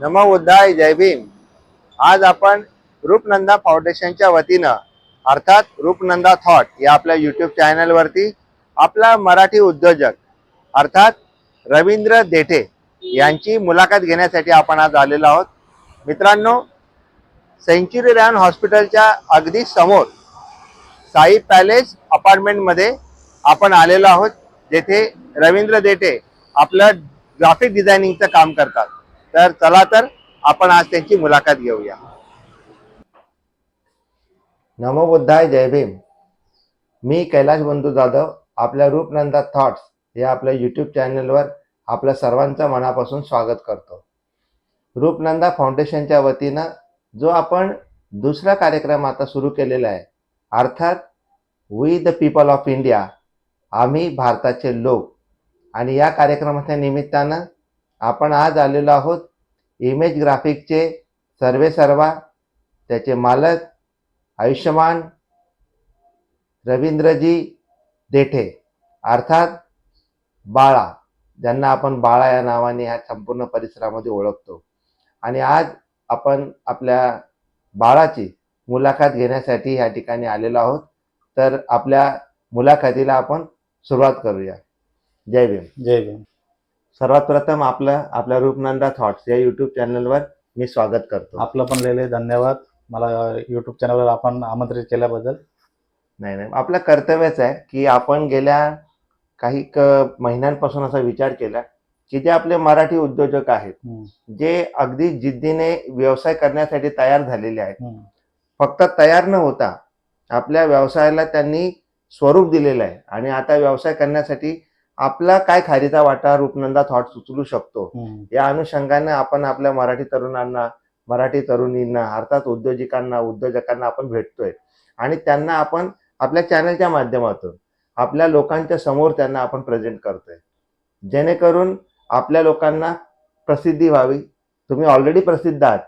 नमो उद्धाय जय भीम. आज आपण रूपनंदा फाउंडेशनच्या वतीनं अर्थात रूपनंदा थॉट या आपल्या यूट्यूब चॅनलवरती आपला मराठी उद्योजक अर्थात रवींद्र देठे यांची मुलाखत घेण्यासाठी आपण आज आलेलो आहोत. मित्रांनो सेंच्युरी रॅन हॉस्पिटलच्या अगदी समोर साई पॅलेस अपार्टमेंटमध्ये आपण आलेलो आहोत जेथे रवींद्र देठे आपलं ग्राफिक डिझायनिंगचं काम करतात. तर चला तर आपण आज त्यांची मुलाखत घेऊया. नमो बुद्धाय जय भीम. मी कैलाश बंधू जाधव आपल्या रूपनंदा थॉट्स या आपल्या यूट्यूब चॅनलवर आपल्या सर्वांचं मनापासून स्वागत करतो. रूपनंदा फाउंडेशनच्या वतीनं जो आपण दुसरा कार्यक्रम आता सुरू केलेला आहे अर्थात we the people of India आम्ही भारताचे लोक. आणि या कार्यक्रमाच्या निमित्तानं आपण आज आलेलो आहोत इमेज ग्राफिकचे सर्वे सर्वा त्याचे मालक आयुष्यमान रवींद्रजी देठे अर्थात बाळा ज्यांना आपण बाळा या नावाने ह्या संपूर्ण परिसरामध्ये ओळखतो. आणि आज आपण आपल्या बाळाची मुलाखत घेण्यासाठी ह्या ठिकाणी आलेलो आहोत. तर आपल्या मुलाखतीला आपण सुरुवात करूया. जय भीम. जय भीम. सर्वात प्रथम आपलं आपल्या रूपनंदा थॉट्स या युट्यूब चॅनलवर मी स्वागत करतो. आपलं पण लय धन्यवाद. मला युट्यूब चॅनलवर आपण आमंत्रित केल्याबद्दल. नाही नाही. आपलं कर्तव्यच आहे की आपण गेल्या काही क महिन्यांपासून असा विचार केला की जे आपले मराठी उद्योजक आहेत जे अगदी जिद्दीने व्यवसाय करण्यासाठी तयार झालेले आहेत फक्त तयार न होता आपल्या व्यवसायाला त्यांनी स्वरूप दिलेलं आहे. आणि आता व्यवसाय करण्यासाठी आपला काय खारीचा वाटा रूपनंदा थॉट उचलू शकतो. या अनुषंगाने आपण आपल्या मराठी तरुणांना मराठी तरुणींना अर्थात उद्योजकांना उद्योजकांना आपण भेटतोय. आणि त्यांना आपण आपल्या चॅनलच्या माध्यमातून आपल्या लोकांच्या समोर त्यांना आपण प्रेझेंट करतोय. जेणेकरून आपल्या लोकांना प्रसिद्धी व्हावी. तुम्ही ऑलरेडी प्रसिद्ध आहात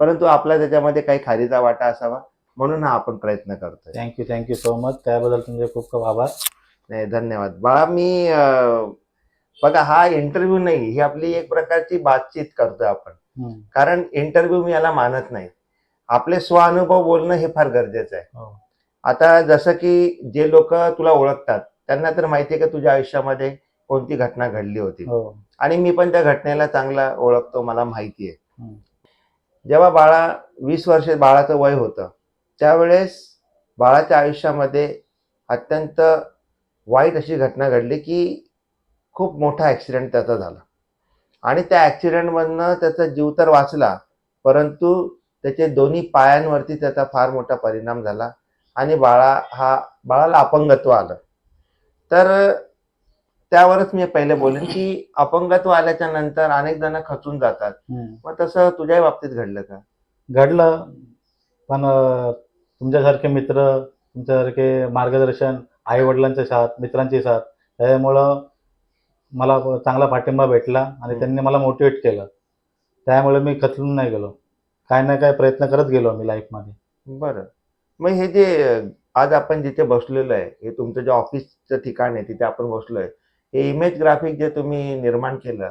परंतु आपला त्याच्यामध्ये काही खारीचा वाटा असावा म्हणून हा आपण प्रयत्न करतोय. थँक्यू थँक्यू सो मच त्याबद्दल तुमचे खूप खूप आभार. नाही धन्यवाद. बाळा मी बघा हा इंटरव्ह्यू नाही ही आपली एक प्रकारची बातचीत करतोय आपण. कारण इंटरव्ह्यू मी याला मानत नाही. आपले स्वानुभव बोलणं हे फार गरजेचं आहे. हो. आता जसं की जे लोक तुला ओळखतात त्यांना तर माहिती आहे का तुझ्या आयुष्यामध्ये कोणती घटना घडली होती? हो. आणि मी पण त्या घटनेला चांगला ओळखतो मला माहिती आहे. जेव्हा बाळा वीस वर्ष बाळाचं वय होतं त्यावेळेस बाळाच्या आयुष्यामध्ये अत्यंत वाईट अशी घटना घडली की खूप मोठा ॲक्सिडेंट त्याचा झाला. आणि त्या ॲक्सिडेंटमधनं त्याचा जीव तर वाचला परंतु त्याचे दोन्ही पायांवरती त्याचा फार मोठा परिणाम झाला आणि बाळा हा बाळाला अपंगत्व आलं. तर त्यावरच मी पहिले बोलेन की अपंगत्व आल्याच्यानंतर अनेक जण खचून जातात. मग तसं तुझ्याही बाबतीत घडलं का? घडलं पण तुमच्यासारखे मित्र तुमच्यासारखे मार्गदर्शन आई वडिलांचे साथ मित्रांची साथ त्यामुळं मला चांगला पाठिंबा भेटला आणि. त्यांनी मला मोटिवेट केलं त्यामुळे मी खचलून नाही गेलो काय ना काय प्रयत्न करत गेलो मी लाईफमध्ये बरं मग हे जे आज आपण जिथे बसलेलो आहे हे तुमचं जे ऑफिसचं ठिकाण आहे तिथे आपण बसलोय हे इमेज ग्राफिक जे तुम्ही निर्माण केलं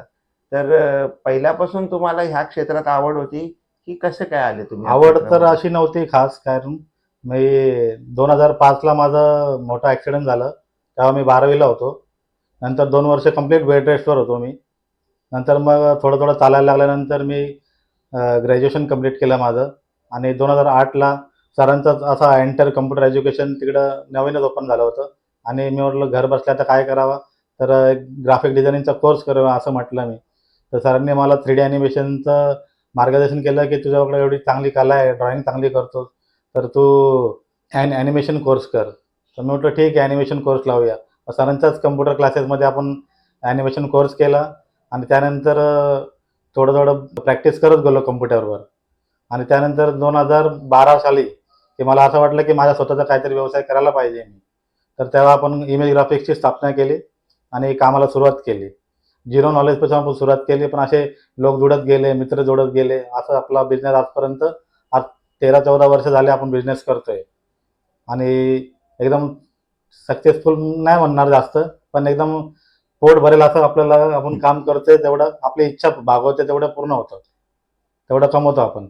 तर पहिल्यापासून तुम्हाला ह्या क्षेत्रात आवड होती की कसं काय आले तुम्ही आवड तर? अशी नव्हती खास कारण मी दोन हजार पाचला माझं मोठा ॲक्सिडेंट झालं. तेव्हा मी बारावीला होतो. नंतर दोन वर्ष कंप्लीट बेड रेस्टवर होतो मी. नंतर मग थोडं थोडं चालायला लागल्यानंतर मी ग्रॅज्युएशन कंप्लीट केलं माझं. आणि दोन हजार आठला सरांचाच असा एंटर कम्प्युटर एज्युकेशन तिकडं नवीनच ओपन झालं होतं. आणि मी म्हटलं घर बसल्या तर काय करावं? तर एक ग्राफिक डिझायनिंगचा कोर्स करावा असं म्हटलं मी. तर सरांनी मला थ्री डी ॲनिमेशनचं मार्गदर्शन केलं की तुझ्याकडे एवढी चांगली कला आहे ड्रॉइंग चांगली करतो तर तू ॲन ॲनिमेशन कोर्स कर. तर मी म्हटलं ठीक आहे ॲनिमेशन कोर्स लावूया. सरांच्याच कम्प्युटर क्लासेसमध्ये आपण ॲनिमेशन कोर्स केला आणि त्यानंतर थोडं थोडं प्रॅक्टिस करत गेलो कम्प्युटरवर आणि त्यानंतर दोन हजार बारा साली की मला असं वाटलं की माझा स्वतःचा काहीतरी व्यवसाय करायला पाहिजे मी. तर तेव्हा आपण इमेज ग्राफिक्सची स्थापना केली आणि कामाला सुरुवात केली. झिरो नॉलेजपासून आपण सुरुवात केली पण असे लोक जुळत गेले मित्र जोडत गेले असं आपला बिझनेस आजपर्यंत तेरा चौदा वर्ष झाले आपण बिझनेस करतोय. आणि एकदम सक्सेसफुल नाही म्हणणार जास्त पण एकदम पोट भरेल असं आपल्याला आपण काम करतोय तेवढं आपली इच्छा भागवते तेवढं पूर्ण होतं. तेवढं कमवतो आपण.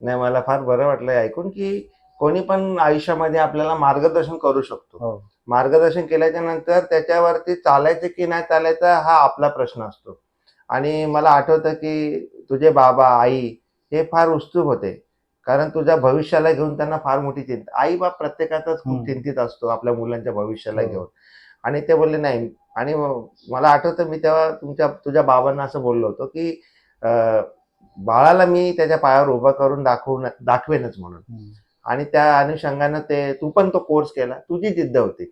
नाही मला फार बरं वाटलं ऐकून की कोणी पण आयुष्यामध्ये आपल्याला मार्गदर्शन करू शकतो. हो. मार्गदर्शन केल्याच्यानंतर त्याच्यावरती चालायचं की नाही चालायचं हा आपला प्रश्न असतो. आणि मला आठवतं की तुझे बाबा आई हे फार उत्सुक होते. कारण तुझ्या भविष्याला घेऊन त्यांना फार मोठी चिंता आई बाप प्रत्येकाचाच खूप. चिंतित असतो आपल्या मुलांच्या भविष्याला हो. घेऊन आणि ते बोलले नाही आणि मला आठवतं मी तेव्हा तुमच्या तुझ्या बाबांना असं बोललो होतो की बाळाला मी त्याच्या पायावर उभं करून दाखवून दाखवेनच म्हणून. आणि त्या अनुषंगानं ते तू पण तो कोर्स केला तुझी जिद्द होती.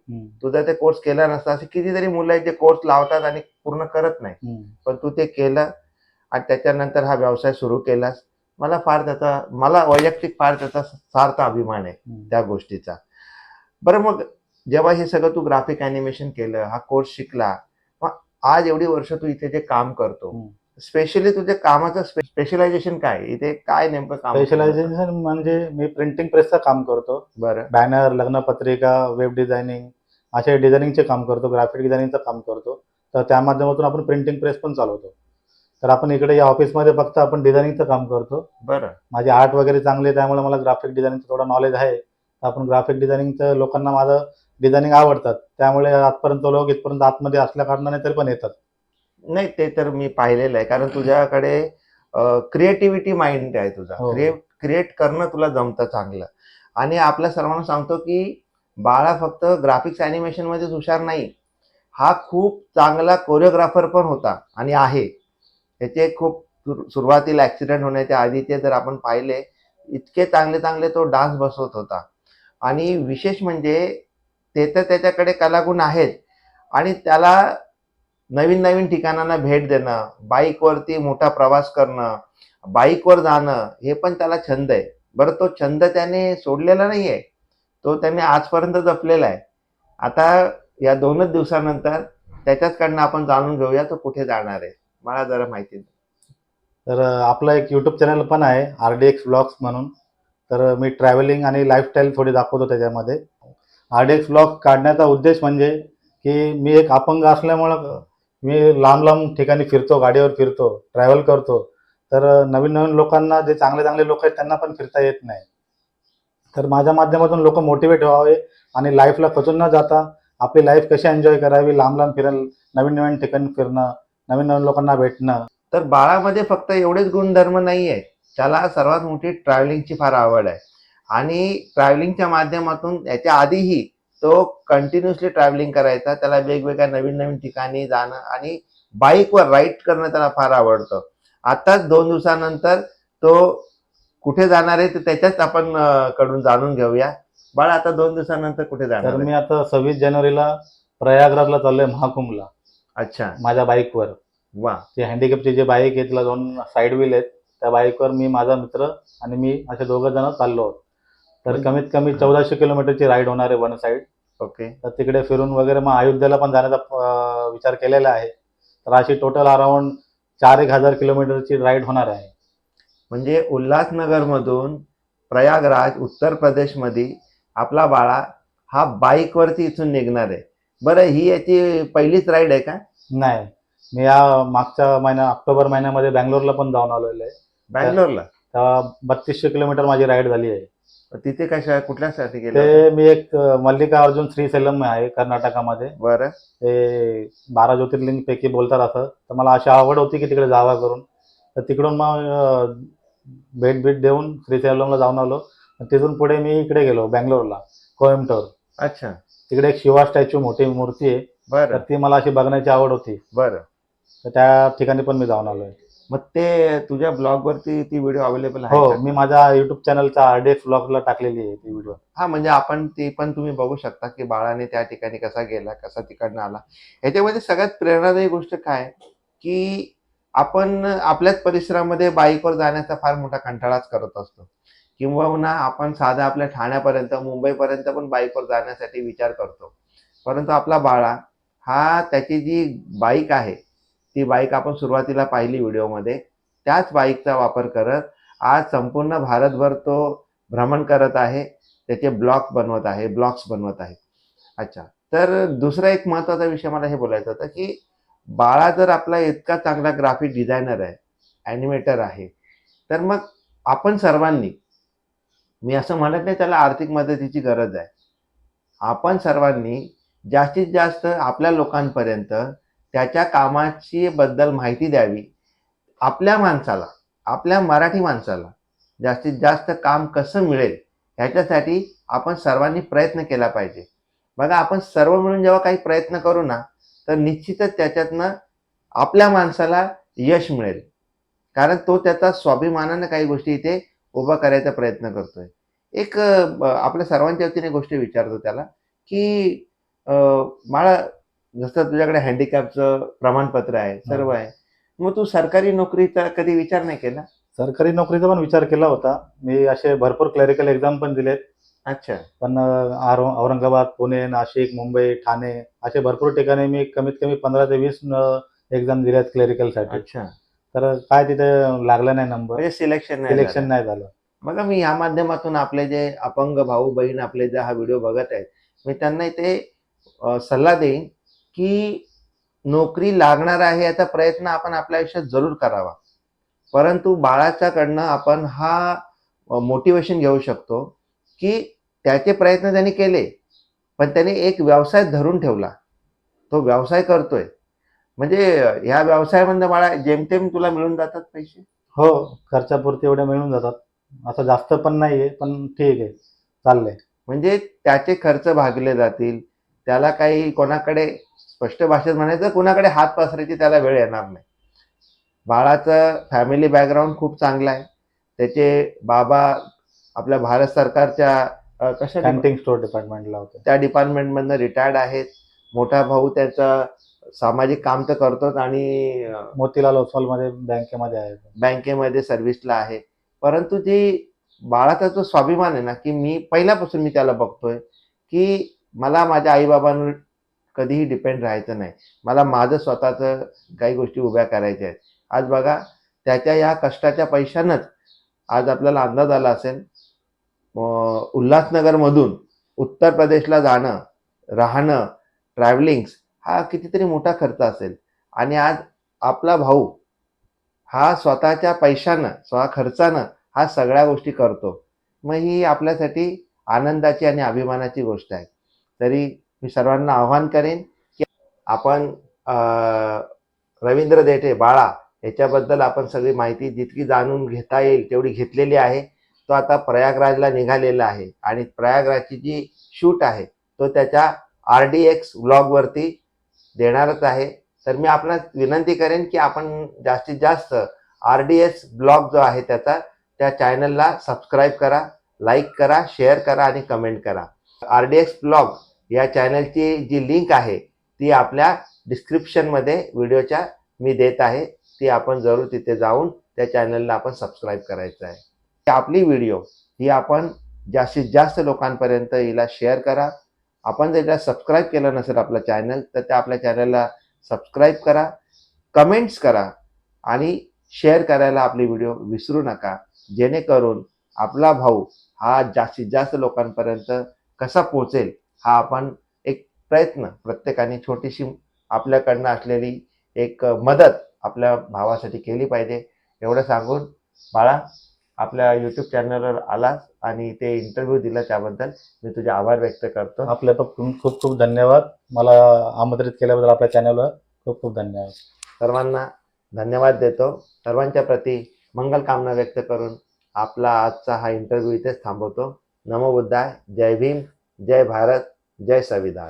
तुझा ते कोर्स केला नसता असे कितीतरी मुलं आहेत जे कोर्स लावतात आणि पूर्ण करत नाही. पण तू ते केलं आणि त्याच्यानंतर हा व्यवसाय सुरू केलास मला फार त्याचा मला वैयक्तिक फार त्याचा सार्थ अभिमान आहे. त्या गोष्टीचा. बरं मग जेव्हा हे सगळं तू ग्राफिक अॅनिमेशन केलं हा कोर्स शिकला मग आज एवढी वर्ष तू इथे जे काम करतो. स्पेशली तुझे कामाचं स्पेशलायझेशन काय? इथे काय नेमकं काम स्पेशलायझेशन म्हणजे मी प्रिंटिंग प्रेसचं काम करतो. बरं. बॅनर लग्नपत्रिका वेब डिझायनिंग असे डिझायनिंगचे काम करतो ग्राफिक डिझायनिंगचं काम करतो. तर त्या माध्यमातून आपण प्रिंटिंग प्रेस पण चालवतो. तर आपण इकडे या ऑफिसमध्ये फक्त आपण डिझायनिंगचं काम करतो. बरं. माझे आर्ट वगैरे चांगले त्यामुळे मला ग्राफिक डिझायनिंगचं थोडं नॉलेज आहे. तर आपण ग्राफिक डिझायनिंगचं लोकांना माझं डिझायनिंग आवडतात. त्यामुळे आजपर्यंत लोक इथपर्यंत आतमध्ये असल्या कारणाने तरी पण येतात. नाही ते तर मी पाहिलेलं आहे. कारण तुझ्याकडे क्रिएटिव्हिटी माइंड आहे तुझा. हो. क्रिएट क्रिएट करणं तुला जमतं चांगलं. आणि आपल्या सर्वांना सांगतो की बाळा फक्त ग्राफिक्स अॅनिमेशन मध्येच हुशार नाही. हा खूप चांगला कोरिओग्राफर पण होता आणि आहे. ह्याचे खूप सुर- सुरुवातीला ऍक्सिडेंट होण्याच्या आधीचे जर आपण पाहिले इतके चांगले चांगले तो डान्स बसवत होता. आणि विशेष म्हणजे ते तर त्याच्याकडे कलागुण आहेत. आणि त्याला नवीन नवीन ठिकाणांना भेट देणं बाईकवरती मोठा प्रवास करणं बाईकवर जाणं हे पण त्याला छंद आहे. बरं तो छंद त्याने सोडलेला नाही आहे तो त्याने आजपर्यंत जपलेला आहे. आता या दोनच दिवसानंतर त्याच्याचकडनं आपण जाणून घेऊया तो कुठे जाणार आहे. मला जरा माहिती दे. तर आपलं एक यूट्यूब चॅनल पण आहे आर डी एक्स ब्लॉग्स म्हणून. तर मी ट्रॅव्हलिंग आणि लाईफस्टाईल थोडी दाखवतो त्याच्यामध्ये. आर डी एक्स ब्लॉग काढण्याचा उद्देश म्हणजे की मी एक अपंग असल्यामुळं मी लांब लांब ठिकाणी फिरतो गाडीवर फिरतो ट्रॅव्हल करतो. तर नवीन नवीन लोकांना जे चांगले चांगले लोक आहेत त्यांना पण फिरता येत नाही. तर माझ्या माध्यमातून लोक मोटिवेट व्हावे आणि लाईफला खचून न जाता आपली लाईफ कशी एन्जॉय करावी लांब लांब फिरायला नवीन नवीन ठिकाणी फिरणं नवीन नवीन लोकांना भेटणं. तर बाळामध्ये फक्त एवढेच गुणधर्म नाही आहे त्याला सर्वात मोठी ट्रॅव्हलिंगची फार आवड आहे. आणि ट्रॅव्हलिंगच्या माध्यमातून याच्या आधीही तो कंटिन्युअसली ट्रॅव्हलिंग करायचा. त्याला वेगवेगळ्या नवीन नवीन ठिकाणी जाणं आणि बाईकवर राईड करणं त्याला फार आवडतं. आताच दोन दिवसानंतर तो कुठे जाणार आहे ते त्याच्याच आपण कडून जाणून घेऊया. बाळा आता दोन दिवसानंतर कुठे जाणार? मी आता सव्वीस जानेवारीला प्रयागराजला चाललोय महाकुंभला. अच्छा. माझ्या बाईकवर. वा. ती हँडिकॅपची जी बाईक आहे तिला दोन साईड व्हील आहेत त्या बाईकवर मी माझा मित्र आणि मी असे दोघं जण चाललो आहोत. तर कमीत कमी चौदाशे किलोमीटरची राईड होणार आहे वन साईड ओके. तर तिकडे फिरून वगैरे मग अयोध्येला पण जाण्याचा विचार केलेला आहे. तर अशी टोटल अराउंड चार एक हजार किलोमीटरची राईड होणार आहे. म्हणजे उल्हासनगरमधून प्रयागराज उत्तर प्रदेशमध्ये आपला बाळा हा बाईकवरती इथून निघणार आहे. बरं ही याची पहिलीच राईड आहे का? नाही. मी या मागच्या महिन्या ऑक्टोबर महिन्यामध्ये बँगलोरला पण जाऊन आलेलो आहे. बँगलोरला? तेव्हा बत्तीसशे किलोमीटर माझी राईड झाली आहे. तिथे कशा कुठल्यासाठी गेलं ते मी एक अं, मल्लिकार्जुन श्रीसेलम आहे कर्नाटकामध्ये. बरं. ते बारा ज्योतिर्लिंग पैकी बोलतात असं. तर मला अशी आवड होती की तिकडे जावा करून. तर तिकडून मग अं, भेट भेट देऊन श्रीसेलमला जाऊन आलो. तिथून पुढे मी इकडे गेलो बँगलोरला कोयम्बटोर अच्छा. तिकडे एक शिवा स्टॅच्यू मोठी मूर्ती आहे. तर बरं ती मला अशी बघण्याची आवड होती. बरं. तर त्या ठिकाणी पण मी जाऊन आलोय मग ते तुझ्या ब्लॉग वरती ती व्हिडिओ अवेलेबल आहे हो का? मी माझ्या युट्यूब चॅनलच्या आरडीएक्स ब्लॉगला टाकलेली आहे ती व्हिडिओ. हा म्हणजे आपण ती पण तुम्ही बघू शकता की बाळाने त्या ठिकाणी कसा गेला कसा तिकडनं आला. याच्यामध्ये सगळ्यात प्रेरणादायी गोष्ट काय? की आपण आपल्याच परिसरामध्ये बाईकवर जाण्याचा फार मोठा कंटाळाच करत असतो. किंवा आपण साधा आपल्या ठाण्यापर्यंत मुंबईपर्यंत पण बाईकवर जाण्यासाठी विचार करतो. परंतु आपला बाळा हा त्याची जी बाईक आहे ती बाईक आपण सुरुवातीला पाहिली व्हिडिओमध्ये त्याच बाईकचा वापर करत आज संपूर्ण भारतभर तो भ्रमण करत आहे त्याचे ब्लॉक बनवत आहे ब्लॉक्स बनवत आहे. अच्छा तर दुसरा एक महत्त्वाचा विषय मला हे बोलायचं होतं की बाळा जर आपला इतका चांगला ग्राफिक डिझायनर आहे ॲनिमेटर आहे तर मग आपण सर्वांनी मी असं म्हणत नाही त्याला आर्थिक मदतीची गरज आहे. आपण सर्वांनी जास्तीत जास्त आपल्या लोकांपर्यंत त्याच्या कामाची बद्दल माहिती द्यावी. आपल्या माणसाला आपल्या मराठी माणसाला जास्तीत जास्त काम कसं मिळेल ह्याच्यासाठी आपण सर्वांनी प्रयत्न केला पाहिजे. बघा आपण सर्व मिळून जेव्हा काही प्रयत्न करू ना तर निश्चितच त्याच्यातनं आपल्या माणसाला यश मिळेल. कारण तो त्याचा स्वाभिमानानं काही गोष्टी इथे उभा करायचा प्रयत्न करतोय. एक आपल्या सर्वांच्या वतीने गोष्ट विचारतो त्याला की मला जसं तुझ्याकडे हँडिकॅपचं प्रमाणपत्र आहे सर्व आहे मग तू सरकारी नोकरीचा कधी विचार नाही केला? सरकारी नोकरीचा पण विचार केला होता. मी असे भरपूर क्लरिकल एक्झाम पण दिलेत. अच्छा. पण औरंगाबाद पुणे नाशिक मुंबई ठाणे असे भरपूर ठिकाणी मी कमीत कमी पंधरा ते वीस एक्झाम दिल्यात क्लरिकलसाठी अच्छा. तर काय तिथे लागला नाही नंबर म्हणजे सिलेक्शन नाही सिलेक्शन झालं. नाही झालं. बघा मी या माध्यमातून आपले जे अपंग भाऊ बहीण आपले जे हा व्हिडिओ बघत आहेत मी त्यांना इथे अ, सल्ला देईन की नोकरी लागणार आहे याचा प्रयत्न आपण आपल्या आयुष्यात जरूर करावा. परंतु बाळाच्याकडनं आपण हा मोटिवेशन घेऊ शकतो की त्याचे प्रयत्न त्यांनी केले पण त्याने एक व्यवसाय धरून ठेवला. तो व्यवसाय करतोय. म्हणजे ह्या व्यवसायामध्ये बाळा जेमतेम तुला मिळून जातात पैसे? हो खर्चापुरते एवढे मिळून जातात. असं जास्त पण नाहीये पण ठीक आहे. चाललंय. म्हणजे त्याचे खर्च भागले जातील. त्याला काही कोणाकडे स्पष्ट भाषेत म्हणायचं कोणाकडे हात पसरायची त्याला वेळ येणार नाही. बाळाचं फॅमिली बॅकग्राऊंड खूप चांगलं आहे. त्याचे बाबा आपल्या भारत सरकारच्या कशा स्टोअर डिपार्टमेंटला होते. त्या डिपार्टमेंटमधनं रिटायर्ड आहेत. मोठा भाऊ त्याचा सामाजिक काम तर करतोच आणि मोतीलाल ओसवालमध्ये बँकेमध्ये आहे. बँकेमध्ये सर्व्हिसला आहे. परंतु जी बाळाचा जो स्वाभिमान आहे ना की मी पहिल्यापासून मी त्याला बघतोय की मला माझ्या आईबाबांवर कधीही डिपेंड राहायचं नाही. मला माझं स्वतःचं काही गोष्टी उभ्या करायच्या आहेत. आज बघा त्याच्या या कष्टाच्या पैशानंच आज आपल्याला अंदाज आला असेल उल्हासनगरमधून उत्तर प्रदेशला जाणं राहणं ट्रॅव्हलिंग्स हा कितीतरी मोठा खर्च असेल. आणि आज आपला भाऊ हा स्वतःच्या पैशानं स्वतः खर्चानं हा सगळ्या गोष्टी करतो. मग ही आपल्यासाठी आनंदाची आणि अभिमानाची गोष्ट आहे. तरी मी सर्वांना आव्हान करेन की आपण रवींद्र देठे बाळा याच्याबद्दल आपण सगळी माहिती जितकी जाणून घेता येईल तेवढी घेतलेली आहे. तो आता प्रयागराजला निघालेला आहे आणि प्रयागराजची जी शूट आहे तो त्याच्या आर डी एक्स ब्लॉगवरती देणारच आहे. तर मी आपणास विनंती करेन की आपण जास्तीत जास्त आर डी एस ब्लॉग जो आहे त्याचा त्या चॅनलला सबस्क्राईब करा लाईक करा शेअर करा आणि कमेंट करा. आर डी एक्स ब्लॉग या चॅनलची जी लिंक आहे ती आपल्या डिस्क्रिप्शनमध्ये व्हिडिओच्या मी देत आहे. ती आपण जरूर तिथे जाऊन त्या चॅनलला आपण सबस्क्राईब करायचं आहे. आपली व्हिडिओ ही आपण जास्तीत जास्त लोकांपर्यंत हिला शेअर करा. आपण जर त्याला सबस्क्राईब केलं नसेल आपलं चॅनल तर त्या आपल्या चॅनलला सबस्क्राईब करा कमेंट्स करा आणि शेअर करायला आपली व्हिडिओ विसरू नका. जेणेकरून आपला भाऊ हा जास्तीत जास्त लोकांपर्यंत कसा पोचेल हा आपण एक प्रयत्न प्रत्येकाने छोटीशी आपल्याकडनं असलेली एक मदत आपल्या भावासाठी केली पाहिजे. एवढं सांगून बाळा आपल्या यूट्यूब चॅनलवर आलास आणि ते इंटरव्ह्यू दिला त्याबद्दल मी तुझे आभार व्यक्त करतो. आपल्या खूप खूप धन्यवाद. मला आमंत्रित केल्याबद्दल आपल्या चॅनलवर खूप खूप धन्यवाद. सर्वांना धन्यवाद देतो. सर्वांच्या प्रती मंगल कामना व्यक्त करून आपला आजचा हा इंटरव्ह्यू इथेच थांबवतो. नमो बुद्धाय. जय भीम. जय भारत. जय संविधान.